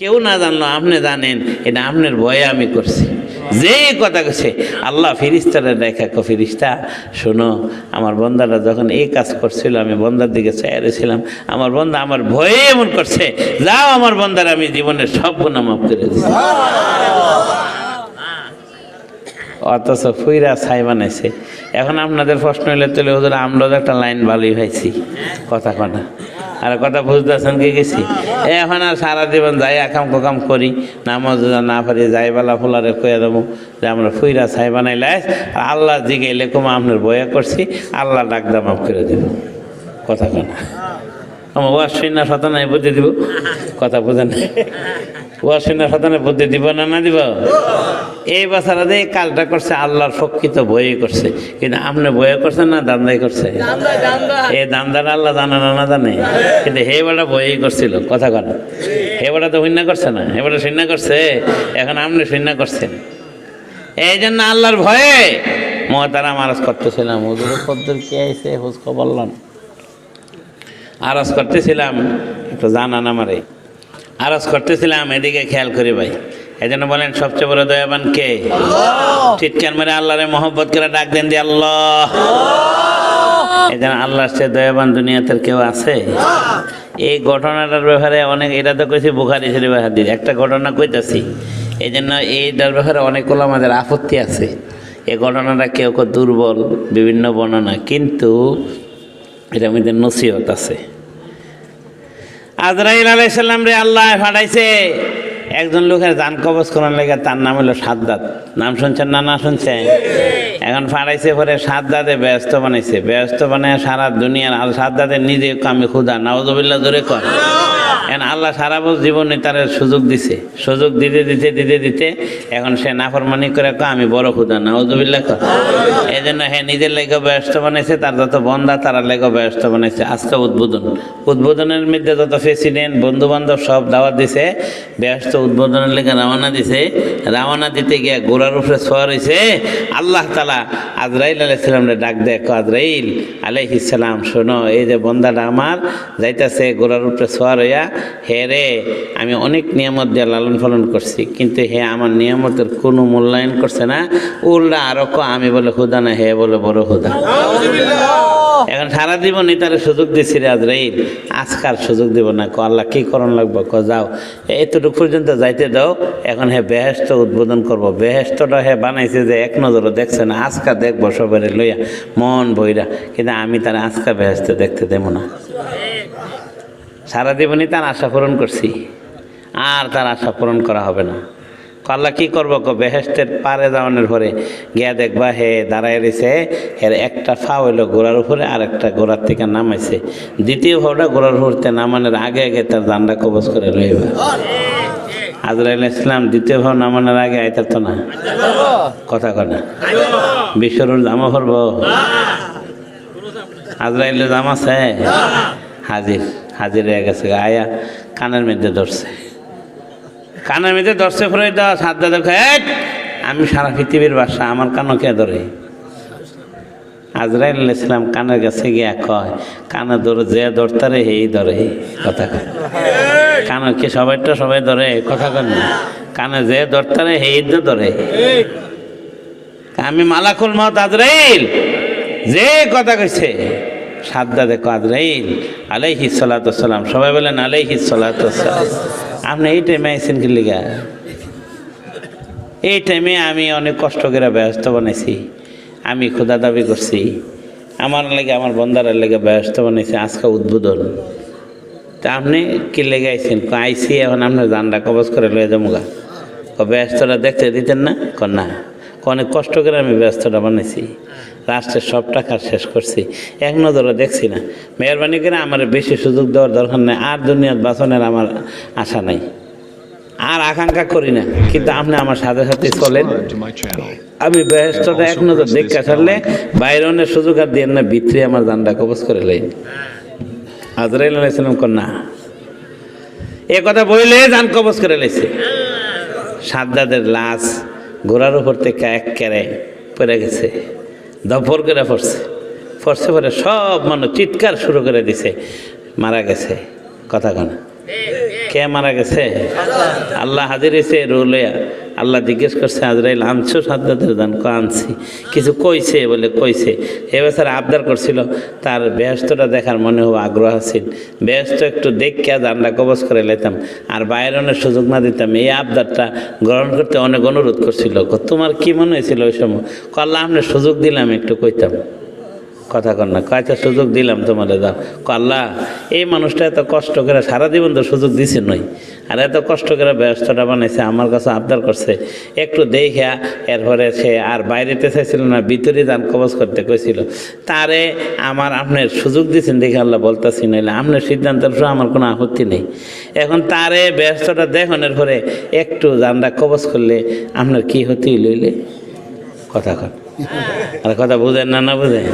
কেউ না জানলো, আপনি জানেন, এটা আপনার ভয়ে আমি করছি। যে কথা কছে আল্লাহ ফিরিস্তারা দেখা কো, ফিরিস্তা, শোনো, আমার বন্দারা যখন এই কাজ করছিল, আমি বন্দার দিকে চেয়েছিলাম আমার বন্দা আমার ভয়ে এমন করছে, যাও আমার বন্দার, আমি জীবনের সব গুণা মাফ করে দিচ্ছি অথচ ফুইরা ছাই বানাইছে। এখন আপনাদের প্রশ্ন হইলে তুলে ওদের আমরা একটা লাইন ভালোই পাইছি কথা কনা আর কথা বুঝতেছেন কি গেছি? এখন আর সারা জীবন যাই আকাম কোকাম করি, নামাজ না পারি যাই বেলা ফুলারে কয়ে দেবো যে আমরা ফুইরা ছাই বানাইলাই আর আল্লাহ জিগাইলে কম, আপনার বয়া করছি, আল্লাহ ডাকদা মাফ করে দেব। কথা কেনা আমার ওয়াশ না শতানায় বুঝে দিব। কথা বোঝেন ওয়াশ না সতানায় বুদ্ধি দিব না না দিব? এই বছর এই কাজটা করছে আল্লাহর প্রকৃত বয়ে করছে। কিন্তু আপনি বয়ে করছেন না দান্দাই করছে? এই দান্দার আল্লাহ জানে না না জানে? কিন্তু হে বেটা বয়েই করছিল কথা কন। হে বেটা তো শূন্য করছে না? হে বেটা শূন্য করছে? এখন আপনি শূন্য করছেন। এই জন্য আল্লাহর ভয়ে মহাতারা মারাজ করতেছিলাম। হুজুর পদ্মুর কে আইসে হুজ বললাম আরজ করতেছিলাম একটু জানান আমারে। আরজ করতেছিলাম এদিকে খেয়াল করি ভাই। এই জন্য বলেন সবচেয়ে বড় দয়াবান কে? চিৎকার মেরে আল্লাহরে মহব্বত করে ডাক দেন দি আল্লাহ। এই জন্য আল্লাহর সে দয়াবান দুনিয়াতে কেউ আছে? এই ঘটনাটার ব্যাপারে অনেক এটা তো কইছি বুখারি শরীফ হাদিস। একটা ঘটনা কইতাছি এই জন্য এইটার ব্যাপারে অনেকগুলো আমাদের আপত্তি আছে। এই ঘটনাটা কেউ কেউ দুর্বল বিভিন্ন বর্ণনা কিন্তু এটার মধ্যে নসিহত আছে। আজরাইল আলাইসাল্লাম রে আল্লাহ ফাটাইছে। একজন লোকের দান কবজ করার লেগে তার নাম হলো সাদ্দাত নাম শুনছেন না না শুনছেন? এখন ফাড়াইছে পরে সাদ্দাতে ব্যস্ত বানাইছে। ব্যস্ত বানায় সারা দুনিয়ার আর সাদ্দাতে নিজে আমি খুদা নাওজবিল্লা ধরে কর এখন আল্লাহ সারা বছর জীবনে তার সুযোগ দিছে। সুযোগ দিতে দিতে দিতে দিতে এখন সে নাফরমানি করে আমি বড় খুদা নাওজবিল্লা কর এই জন্য হ্যাঁ নিজের লেগে ব্যস্ত বানাইছে, তার যত বন্ধা তারা লেগে ব্যস্ত বানাইছে। আজকে উদ্বোধন। উদ্বোধনের মধ্যে যত প্রেসিডেন্ট বন্ধু বান্ধব সব দাওয়াত দিছে, ব্যস্ত উদ্বোধনের লেগে রওনা দিছে। রওনা দিতে গিয়ে গোড়ার উপরে সোয়ার হয়েছে আল্লাহ তালা আজরাইল আলাইসালামরে ডাক দেয় আজরাইল আলাইহিসালাম শোনো, এই যে বন্দাটা আমার, যাইতাছে গোড়ার উপরে সোয়ার হইয়া হে রে আমি অনেক নিয়ামত দিয়ে লালন পালন করছি কিন্তু হে আমার নিয়ামতের কোনো মূল্যায়ন করছে না। উল্টা আরও ক আমি বলে খুদা না হে বলে বড় খুদা এখন সারা জীবনই তার সুযোগ দিছি রে আজরাইল আজকাল সুযোগ দিব না ক আল্লাহ কি করণ লাগবো? ক যাও এতটুকু পর্যন্ত যাইতে দাও এখন হে বেহেস্ত উদ্বোধন করব। বেহেস্তটা হে বানাইছে যে এক নজরে দেখছে না আজকা দেখব সবারে লইয়া মন বইরা কিন্তু আমি তার আজকা বেহেস্ত দেখতে দেবো না। সারা জীবনই তার আশা পূরণ করছি। আর তার আশা পূরণ করা হবে না। আল্লাহ কি করব কো বেহেস্তের পারে যাওয়ানোর পরে গিয়া দেখবা হে দাঁড়ায় রয়েছে এর একটা ফা হইল গোড়ার উপরে আর একটা গোড়ার থেকে নামাইছে। দ্বিতীয় ভাওটা গোড়ার উপরতে নামানোর আগে আগে তার দান্ডা কবজ করে লইবা। আজরাইল ইসলাম দ্বিতীয় ভাব নামানোর আগে আইতার তো না? কথা কথা বিশ্বরুর জামা ভরব আজরাইলের জামা আছে? হাজির। হাজির হয়ে গেছে আয়া, কানের মধ্যে ধরছে। কানের মধ্যে ধরছে ফেরে দেওয়া সাত দাদা আমি সারা পৃথিবীর বাসা, আমার কানও কে ধরে? আজরাইল ইসলাম কানের কাছে গিয়া কয়, কানে ধরে, যে ধরতারে হেই ধরে, কথা কয়। কানে কি সবাইটা সবাই ধরে, কথা কন না। কানে যে ধরতারে হেই ধরে। আমি মালাকুল মত আজরাইল, যে কথা কইছে সাদ্দা দেখো আজরাইল আলাইহি সালাতাম সবাই বলেন আলাইহি সালাতাম আপনি এই টাইমে আইসেন কি লিগা? এই টাইমে আমি অনেক কষ্ট করে ব্যস্ত বানাইছি। আমি ক্ষুদা দাবি করছি। আমার লেগে, আমার বন্দারের লেগে ব্যস্ত বানাইছি, আজকে উদ্বোধন। তা আপনি কি লেগে আইসেন আইসি এখন আপনার জানটা কবজ করে লয়ে যাব গা। ব্যস্তটা দেখতে দিতেন না? ক না। ক অনেক কষ্ট করে আমি ব্যস্তটা বানাইছি। রাষ্ট্রের সব টাকা শেষ করছি। এক নজরে দেখছি না। মেহরবানি করে আমার বেশি সুযোগ দেওয়ার দরকার নেই আর দুনিয়ার বাসনের আমার আশা নাই। আর আকাঙ্ক্ষা করি না কিন্তু আপনি আমার সাথে সাথে চলেন. আমি ব্যস্তটা এক নজর দেখে ছাড়লে বাইরনের সুযোগ আর দিয়ে না ভিতরে আমার জানটা কবজ করে লই আজরাইল আলাইসালাম কন্যা এ কথা বইলে জান কবজ করে লাইছে সাদ্দাদের লাশ ঘোড়ার উপর থেকে এক কেড়ে পড়ে গেছে। দফর করে পড়ছে। পড়ছে পরে সব মানুষ চিৎকার শুরু করে দিছে। মারা গেছে। কথা কেন। কে মারা গেছে? আল্লাহ। হাজির হয়েছে রুহ লইয়া আল্লাহ জিজ্ঞেস করছে আজরাইল আনছো সাদ্দাতের দান? ক আনছি। কিছু কইছে বলে কইছে। এ বছর আবদার করছিল তার ব্যস্তটা দেখার মনে হব আগ্রহ আছিল ব্যস্ত একটু দেখে দানটা কবজ করে লেতাম আর বাইরনের সুযোগ না দিতাম। এই আবদারটা গ্রহণ করতে অনেক অনুরোধ করছিল। তোমার কি মনে হয়েছিল ওই সময়? ক, আমরা সুযোগ দিলাম একটু কইতাম। কথা কর না। কয়টা সুযোগ দিলাম তোমার দাও। ক আল্লাহ এই মানুষটা এত কষ্ট করে সারা জীবন তো সুযোগ দিছে নই আর এত কষ্ট করে ব্যস্তটা বানাইছে, আমার কাছে আবদার করছে, একটু দেখা এরপরে সে আর বাইরেতে চাইছিল না, ভিতরে দান কবজ করতে কইছিল। তারে আমার আপনার সুযোগ দিয়েছেন দেখে আল্লাহ বলতেছি, নইলে আপনার সিদ্ধান্তের আমার কোনো আপত্তি নেই। এখন তারে ব্যস্তটা দেখনের পরে একটু দানটা কবজ করলে আপনার কি হতে লইলে কথা কর আর কথা বুঝেন না না বুঝেন?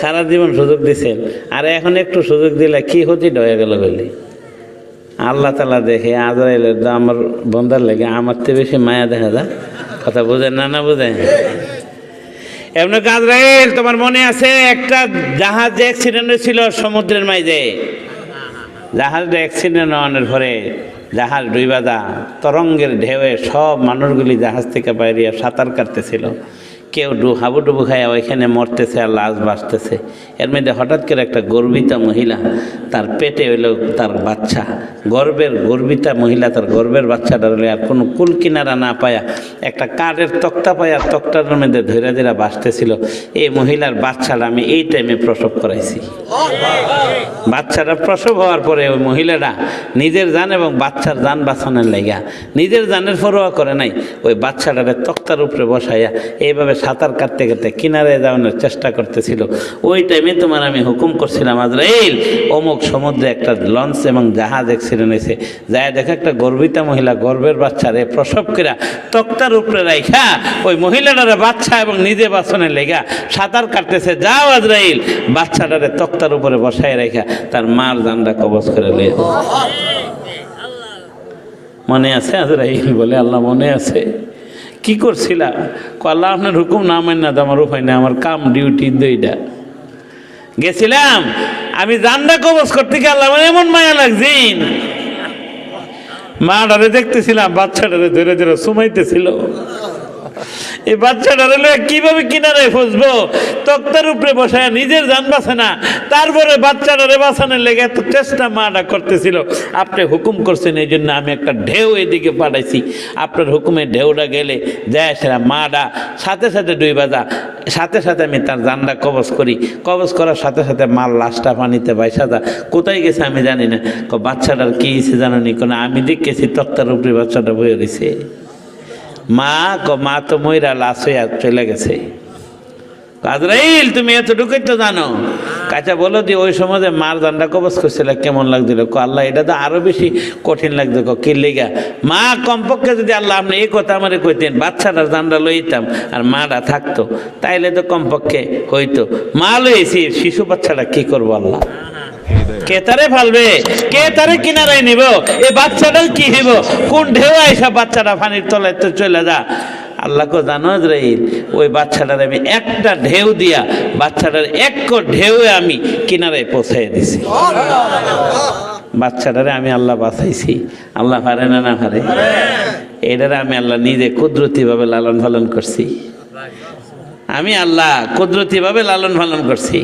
সারা জীবন সুযোগ দিছেন। আর এখন একটু সুযোগ দিলে কি ক্ষতি হয়ে গেল বলি? আল্লাহ তালা দেখে আজরাইলের তো আমার বন্ধার লেগে আমার তো বেশি মায়া দেখা যায়। কথা বুঝেন না না বুঝেন? এমনি আজরাইল, তোমার মনে আছে একটা জাহাজ অ্যাক্সিডেন্ট হয়েছিল সমুদ্রের মাঝে? জাহাজটা অ্যাক্সিডেন্ট হওয়ার পরে জাহাজ ডুইবাদা তরঙ্গের ঢেউয়ে সব মানুষগুলি জাহাজ থেকে বাইরে সাঁতার কাটতেছিল। কেউ ডু হাবুডুবু খাইয়া ওইখানে মরতেছে আর লাশ বাঁচতেছে। এর মধ্যে হঠাৎ করে একটা গর্বিতা মহিলা তার পেটে হইল তার বাচ্চা। গর্বের গর্বিতা মহিলা তার গর্বের বাচ্চাটা হলে আর কোনো কুল কিনারা না পায়া একটা কাঠের তক্তা পায়া তক্তার মধ্যে ধৈরা ধৈরা বাঁচতেছিল। এই মহিলার বাচ্চাটা আমি এই টাইমে প্রসব করাইছি। বাচ্চাটা প্রসব হওয়ার পরে ওই মহিলাটা নিজের যান এবং বাচ্চার জান বাঁচানোর লাইগা নিজের যানের ফরোয়া করে নাই। ওই বাচ্চাটারে তক্তার উপরে বসাইয়া এইভাবে সাঁতার কাটতে কাটতে কিনারে যাওয়ানোর চেষ্টা করতেছিল। ওই টাইমে তোমার আমি হুকুম করছিলাম আজরাইল অমুক সমুদ্রে একটা লঞ্চ এবং জাহাজ অ্যাক্সিডেন্ট হয়েছে। যায় দেখে একটা গর্বিতা মহিলা গর্বের বাচ্চারে প্রসব করা তক্তার উপরে রাইখা ওই মহিলাটারে বাচ্চা এবং নিজে বাসনে লেগা সাঁতার কাটতেছে। যাও আজরাইল বাচ্চাটারে তক্তার উপরে বসায় রেখা তার মার জানটা কবজ করে লিয়ে মনে আছে আজরাইল বলে? আল্লাহ মনে আছে? কি করছিলা? ক আল্লাহ আপনার হুকুম না মান্য তো আমার উপায় না আমার কাম ডিউটি দুইটা। গেছিলাম, আমি জানটা কবজ করতে গিয়ে আল্লাহ আমার এমন মায়া লাগছিন মাটারে দেখতেছিলাম, বাচ্চাটারে ধরে ধরে সুমাইতেছিল। এই বাচ্চাটারে কীভাবে কিনারে ফসবো? তক্তার উপরে বসায় নিজের যান বাসে না। তারপরে বাচ্চাটারে বাঁচানোর লেগে এত চেষ্টা মাটা করতেছিল। আপনি হুকুম করছেন, এই জন্য আমি একটা ঢেউ এদিকে পাঠাইছি। আপনার হুকুমে ঢেউটা গেলে যায় সেরা মাটা সাথে সাথে দুই বাজা। সাথে সাথে আমি তার জানটা কবজ করি। কবজ করার সাথে সাথে মাল লাশটা পানিতে বাইসা যা কোথায় গেছে আমি জানি না। বাচ্চাটার কি হয়েছে জানো নি কোনো আমি দেখেছি তক্তার উপরে বাচ্চাটা বয়ে রয়েছে মা ক মা তো ময়রা লাশ হয়ে চলে গেছে। আজরাইল, তুমি এতটুকুই তো জানো। কাঁচা বলো দি ওই সময় মার দান্ডা কবচ করছিল, কেমন লাগছিল? ক আল্লাহ, এটা তো আরও বেশি কঠিন লাগতো। ক কি লেগা? মা কমপক্ষে যদি আল্লাহ আপনি এই কথা আমারে কইতেন, বাচ্চাটার দান্ডা লইতাম, আর মাটা থাকতো, তাইলে তো কমপক্ষে হইতো। মা লইছি, শিশু বাচ্চাটা কি করব আল্লাহ? কে তারে ফালবে? কে তারে কিনারায় নিব? এই বাচ্চাটাও কি হইব? কোন ঢেউ আইসা বাচ্চাটা পানির তলায় তো চলে যা। আল্লাহকে জানো ইসরাইল, ওই বাচ্চাটার আমি একটা ঢেউ দিয়া, বাচ্চাটার এক ঢেউয়ে আমি কিনারায় পৌঁছাই দিছি। বাচ্চাটারে আমি আল্লাহ বাঁচাইছি। আল্লাহ পারে না না পারে? এটারে আমি আল্লাহ নিজে কুদরতিভাবে লালন পালন করছি। আমি আল্লাহ কুদরতিভাবে লালন পালন করছি।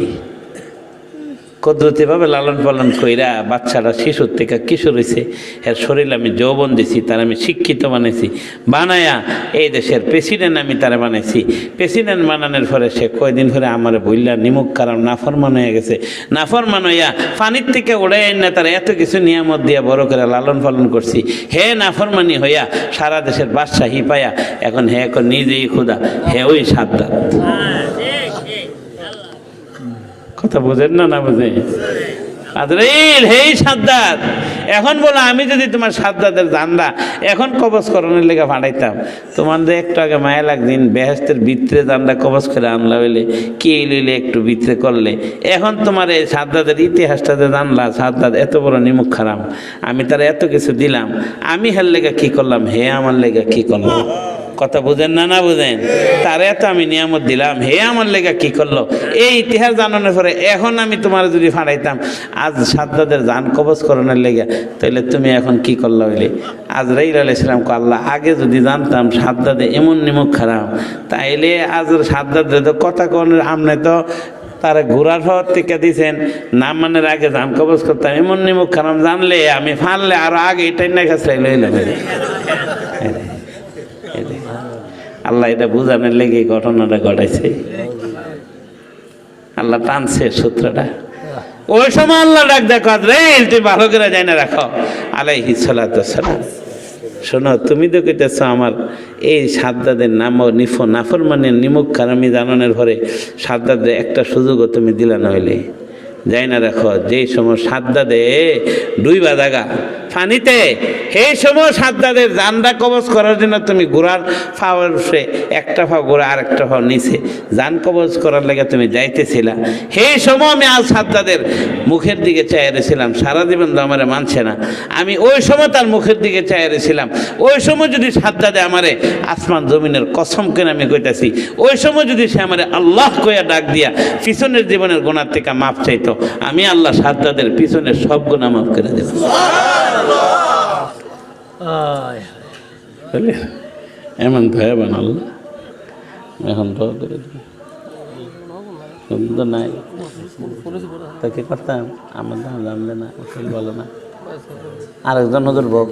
কুদরতিভাবে লালন পালন কইরা বাচ্চারা শিশুর থেকে কিশোর হয়েছে এর শরীর আমি যৌবন দিছি, তার আমি শিক্ষিত বানাইছি। বানায়া এই দেশের প্রেসিডেন্ট আমি তারা বানাইছি। প্রেসিডেন্ট বানানোর পরে সে কয়দিন ধরে আমার বইলা, নিমুখ কারণ নাফরমান হয়ে গেছে। নাফরমান হইয়া পানির থেকে উড়াই না তারা এত কিছু নিয়ামত দিয়া বড় করে লালন পালন করছি। হে নাফরমানি হইয়া সারা দেশের বাদশাহী পায়া, এখন হে এখন নিজেই খুদা, হে ওই সাবধান কথা বোঝেন না না বোঝে আদরাইল হেই সাদ্দাত! এখন বলো, আমি যদি তোমার সাদ্দাতের জানলা এখন কবজ করণের লেগে ফাটাইতাম, তোমার যে একটু আগে মায়া লাগদিন, বেহেস্তের ভিতরে জানলা কবজ করে আনলা হইলে, কি লইলে একটু ভিতরে করলে? এখন তোমার এই সাদ্দাতের ইতিহাসটা যে জানলা, সাদ্দাত এত বড় নিমুখ খারাপ। আমি তার এত কিছু দিলাম, আমি হের লেগে কি করলাম? হে আমার লেগে কি করলাম? কথা বুঝেন না না বুঝেন? তারে তো আমি নিয়ামত দিলাম। হে আমার লেগা কি করল? এই ইতিহাস জানানোর পরে এখন আমি তোমার যদি ফাড়াইতাম, আজ সাদ্দাদের জান কবজ করানোর লেগে তাহলে তুমি এখন কি করল হইলে? আজ রাইল আলাইসালাম আল্লাহ, আগে যদি জানতাম সাদ্দাদে এমন নিমুখ খারাপ, তাইলে আজ সাদ্দাদের তো কথা কোন আমনে তো তারা ঘোরার হওয়ার থেকে দিছেন। নাম মানের আগে জান কবজ করতাম, এমন নিমুখ খারাপ জানলে আমি ফানলে আরও আগে এটাই না কাছে লইলাম। আল্লাহ এটা বুঝানোর লেগে ঘটনাটা ঘটাইছে। আল্লাহ টানছে সূত্রটা। ওই সময় আল্লাহ ডাক দেখো রে তুই ভালো করে যাই না রাখো। আলাইহি সালাম। শোনো, তুমি তো কইতেছ আমার এই সাদ্দাদের নাম নিফ নাফর মানে নিমুখ খারামি জানানোর পরে সাদ্দাদের একটা সুযোগও তুমি দিলা নইলে যাই না দেখো, যেই সময় সাদ্দা দে দুই বাদাগা ফানিতে, সেই সময় সাদ্দাদের জানটা কবজ করার জন্য তুমি ঘোড়ার ফাওয়ার উঠে একটা ফাও ঘোড়া আর একটা ফাও নিচে। জান কবজ করার লেগে তুমি যাইতেছিলা। সেই সময় আমি আজ সাদ্দাদের মুখের দিকে চাইরেছিলাম সারা জীবন তো আমারে মানছে না। আমি ওই সময় তার মুখের দিকে চাইরেছিলাম ওই সময় যদি সাদ্দাদে আমারে আসমান জমিনের কসম কেন আমি কইতাছি, ওই সময় যদি সে আমারে আল্লাহ কইয়া ডাক দিয়া, পিছনের জীবনের গোনার থেকে মাপ চাইতো আমি আল্লাহ সাদ্দাদের পিছনে সব গুণা মাফ করে দেব। এমন ভয়াবান আল্লাহ। এখন দোয়া করে দিন সুন্দর নাই। তাকে করতাম আমার দাম জানলে না বলে না। আরেকজন হজুর বউ